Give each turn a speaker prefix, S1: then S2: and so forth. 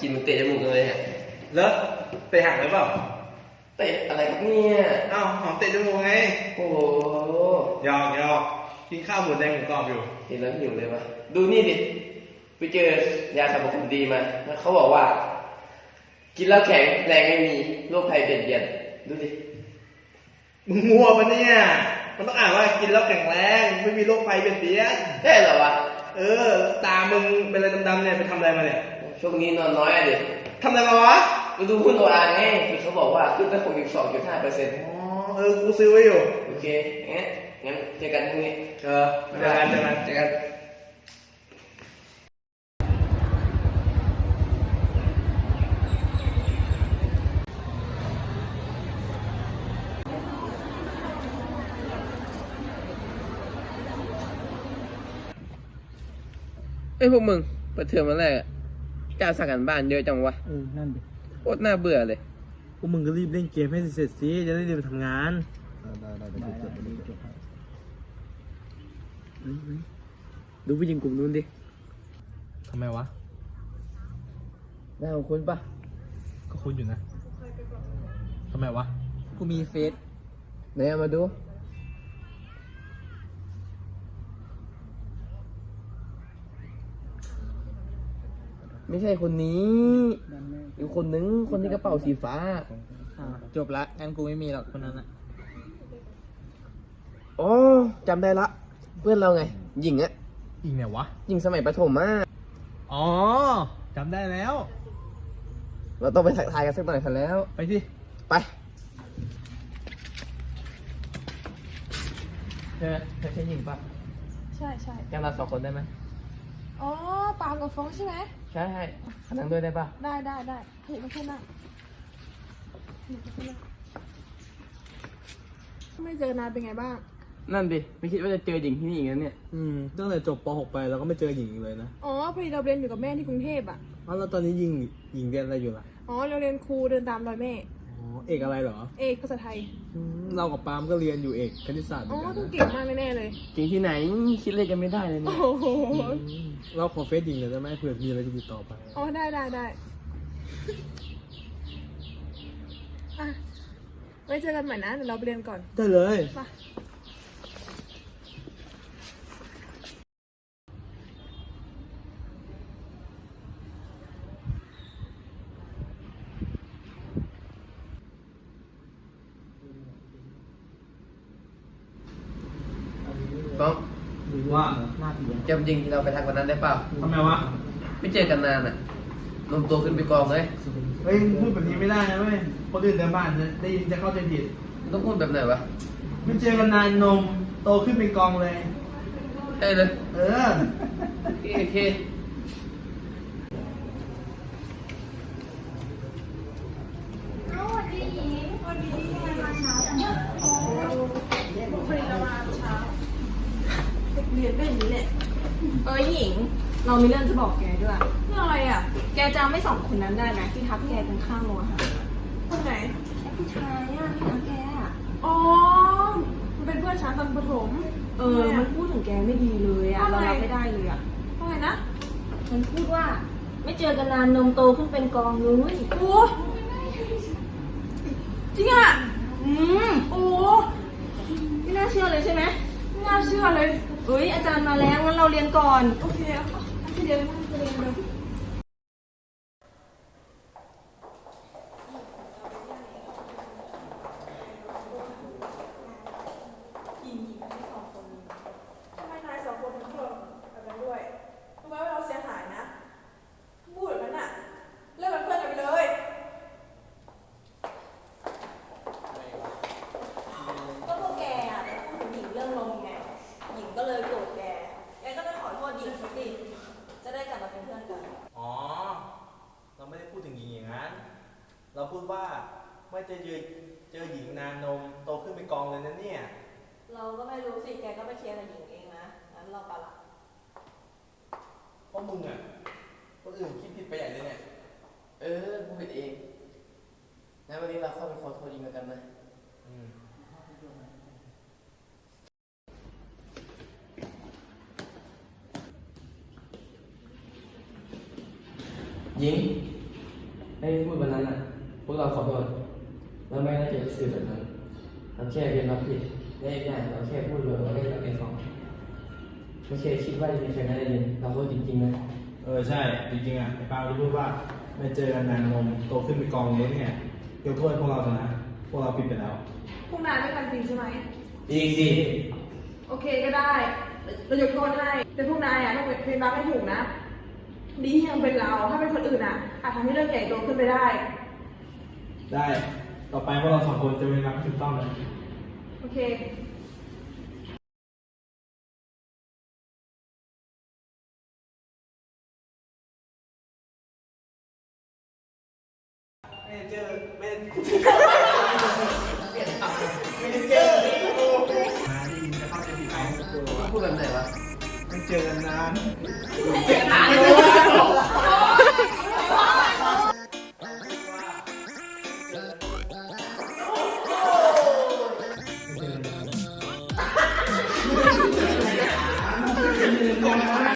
S1: กินมันเตะจมูกเลยเนี่ย
S2: แล้วเตะห่างหรือเปล่า
S1: เตะอะไรครับเนี่ย
S2: อ้าวหอมเตะจมูกไง
S1: โอ้โห
S2: หยอกหยอกกินข้าวหมูแดงหมูกรอบอยู่
S1: เห็นแล้วหิวเลยวะดูนี่ดิไปเจอยาสรรพคุณดีมาแล้วเขาบอกว่า กินแล้วแข็งแรงไม่มีโรคภัยเบียดเบียนดูดิ
S2: มึงมัวปะเนี่ย มันต้องอ่านว่ากินแล้วแข็งแรงไม่มีโรคภัยเป็นเบี้ยน
S1: ได้เหรอวะ
S2: เออตามึงเป็นอะไรดำๆเนี่ยไปทำอะไรมาเนี่ย
S1: ช่วงนี้นอนน้อยอะดิ
S2: ทำอะไรมาวะ
S1: ไปดูหุ้นโออาร์ไงที่เขาบอกว่าขึ้นไปหกสิบสองจุดห้าเปอร์เซ็นต์
S2: อ๋อเออกูซื้อไว้อยู่
S1: โอเคงั้นงั้นเจอกันพรุ่งนี้
S2: เออเจอกันเจอกัน
S1: เจอกันเอ้ยพวกมึงเปิดเทอมมาแรกอะ การสั่งกันบ้านเยอะจังวะ
S3: เออนั่นดิ
S1: โคตรน่าเบื่อเลย
S2: พวกมึงก็รีบเล่นเกมให้เสร็จสิจะได้รีบไปทำงาน
S3: ได้ได้ได้จบจบจบ
S1: ดูผู้หญิงกลุ่มนู้นดิ
S2: ทำไมวะ
S1: หน้าของคุณปะ
S2: ก็คุ้นอยู่นะทำไมวะ
S3: กูมีเฟซ
S1: ไหนเอามาดู ไม่ใช่คนนี้อีกคนนึงคนที่กระเป๋าสีฟ้า
S3: อ่าจบละงั้นกูไม่มีหรอกคนนั้นอะ
S1: อ๋อจำได้ละ เพื่อนเราไงหญิงอะ
S2: อีกไหนวะ
S1: หญิงสมัยประถมอะ
S2: อ๋อจำได้แล้ว
S1: เราต้องไปทักทายกันสักหน่อยทันแล้ว
S2: ไปสิ
S1: ไป เธอเธอใช่หญิงปะ
S4: ใช่ใช่
S1: จำเราสองคนได้ไหม
S4: อ๋อปาล์มกับฟองใช่ไหม
S1: ใช่ใช่ขนั่งด้วยได้ปะ
S4: ได้ได้ได้เห็นไม่ใช่นั่งเห็นไม่ใช่นั่งไม่เจอนานเป็นไงบ้าง
S1: นั่นดิ ไม่คิดว่าจะเจอหญิงที่นี่อีกแล้วเนี่ย
S2: อืมตั้งแต่จบป .6 ไปเราก็ไม่เจอหญิงอีกเลยนะ
S4: อ๋อพอดีเราเรียนอยู่กับแม่ที่กรุงเทพอะ
S2: อ้าวแล้วตอนนี้หญิงหญิงเรียนอะไรอยู่ล่ะ
S4: อ๋อเราเรียนครูเดินตามรอยแม่
S2: อ๋อ เอกอะไรเหรอ
S4: เอกภาษาไทย
S2: อืมเรากับปาล์มก็เรียนอยู่เอกคณิตศาสตร์เหมื
S4: อ๋
S2: อ
S4: อน
S2: กัน
S4: ต้อง
S2: นะ
S4: เก่งมากแน่ๆเลย
S1: จริงที่ไหนคิดเลยกันไม่ได้เลย
S4: โอ้
S1: เนี่ย
S4: โห
S2: อืมเราขอเฟซหญิงเลยได้ไหมเผื่อมีอะไรจะติดต่อไป
S4: อ๋อได้ได้ได้อะไว้เจอกันใหม่นะเดี๋ยวเราไปเรียนก่อน
S2: ได้เลย
S4: ไป
S1: ฟ้อง
S2: ว่า
S3: หน้าเพียน
S1: จำจริงที่เราไปทักวันนั้นได้เปล่า
S2: ทำไมวะ
S1: ไม่เจอกันนานอะนมตัวขึ้นไปกองเลย
S2: เฮ้ยพูดแบบนี้ไม่ได้นะเว้ยคนอื่นในบ้านจะได้ยินจะเข้าใจผิด
S1: ต้องพูดแบบไหนวะ
S2: ไม่เจอกันนานนมโตขึ้นเป็นกองเลย
S1: ใช่เลย
S2: เออ
S1: โอเคโอเค
S4: เรียน เป็นอย่างนี้แหละ
S5: เออหญิง เรามีเรื่องจะบอกแกด้วย
S4: เรื่องอะไรอะ
S5: แกจำไม่สองคนนั้นได้ไหมที่ทักแกตรงข้างโรงอาหาร
S4: คนไหน
S5: ไอ้ผู้ชายอะที่ทักแกอะ
S4: อ๋อ มันเป็นเพื่อนฉันตอนประถม
S5: เออ มันพูดถึงแกไม่ดีเลยอะเรารับไม่ได้เลยอะ
S4: ว่าไงนะ
S5: มันพูดว่า ไม่เจอกันนานนมโตขึ้นเป็นกองเลย
S4: โอ้จริงอะ
S5: อืม
S4: โอ้
S5: ไม่น่าเชื่อเลยใช่ไหม
S4: ไม่น่าเชื่อเลย
S5: เอ้ยอาจารย์มาแล้วงั้นเราเรียนก่อน
S4: โอเคอะเดี๋ยวนะเดี๋ยวนะทำไมนายสองคนถึงพูดแบบนั้นด้วยรู้ไหมว่าเราเสียหายนะ พูดแบบนั้นน่ะ เลิกเป็นเพื่อนกันไปเลย
S5: ก็พวกแกอะไปพูดถึงหญิงเรื่องนมไง หญิงก็เลยโกรธแก แกก็ไปขอโทษหญิงสิ จะได้กลับมาเป็นเพื่อนกัน
S2: อ๋อ เราไม่ได้พูดถึงหญิงอย่างนั้น เรา พูดว่าไม่เจอเจอเจอหญิงนานนมโตขึ้นเป็นกองเลยนะเนี่ย
S5: เราก็ไม่รู้สิ แกก็ไปเคลียร์กับหญิงเองนะงั้นนั้นเราปะละ
S2: เพราะมึงอะคนอื่นคิดผิดไปใหญ่เลยเนี่ย
S1: เออกูผิดเองงั้นวันนี้เราเข้าไปขอโทษอิงกันนะ
S2: อืม
S1: ยิงให้พูดวันนั้นอะ พวกเราขอโทษเราไม่ได้จะสื่อแบบนั้นเราแค่เรียนรับผิดและอีกอย่างเราแค่พูดเลยเราเล่นกับไอ้สองไม่ใช่คิดว่าจะมีใครได้ยินเราพูดจริงๆนะ
S6: เออใช่จริงๆอะไอ้ปาที่พูดว่าไม่เจอกันนานนมโตขึ้นเป็นกองเล็กเนี่ยยกโทษให้พวกเราเถอะนะพวกเราผิดไปแล้ว
S4: พวกนายไม่ทันจริงใช่ไหม
S1: จริงสิ
S4: โอเคก็ได้เรายกโทษให้แต่พวกนายอะต้องเป็นรับให้ถูกนะดีที่ยังเป็นเราถ้าเป็นคนอื่นอะอาจทำให้เรื่องใหญ่โตขึ้นไปได้
S6: ได้ ต่อไปพวกเราสองคนจะเป็นรับถูกต้องเลย
S4: โอเค
S2: ไม่ได้เจอไม่ได้
S6: มาที่มึงจะเข้าใจผิดเอาตัว
S1: พูดแบบไหนวะ
S6: ไม่เจอกันนาน
S5: ไม่เจอกันนานเลย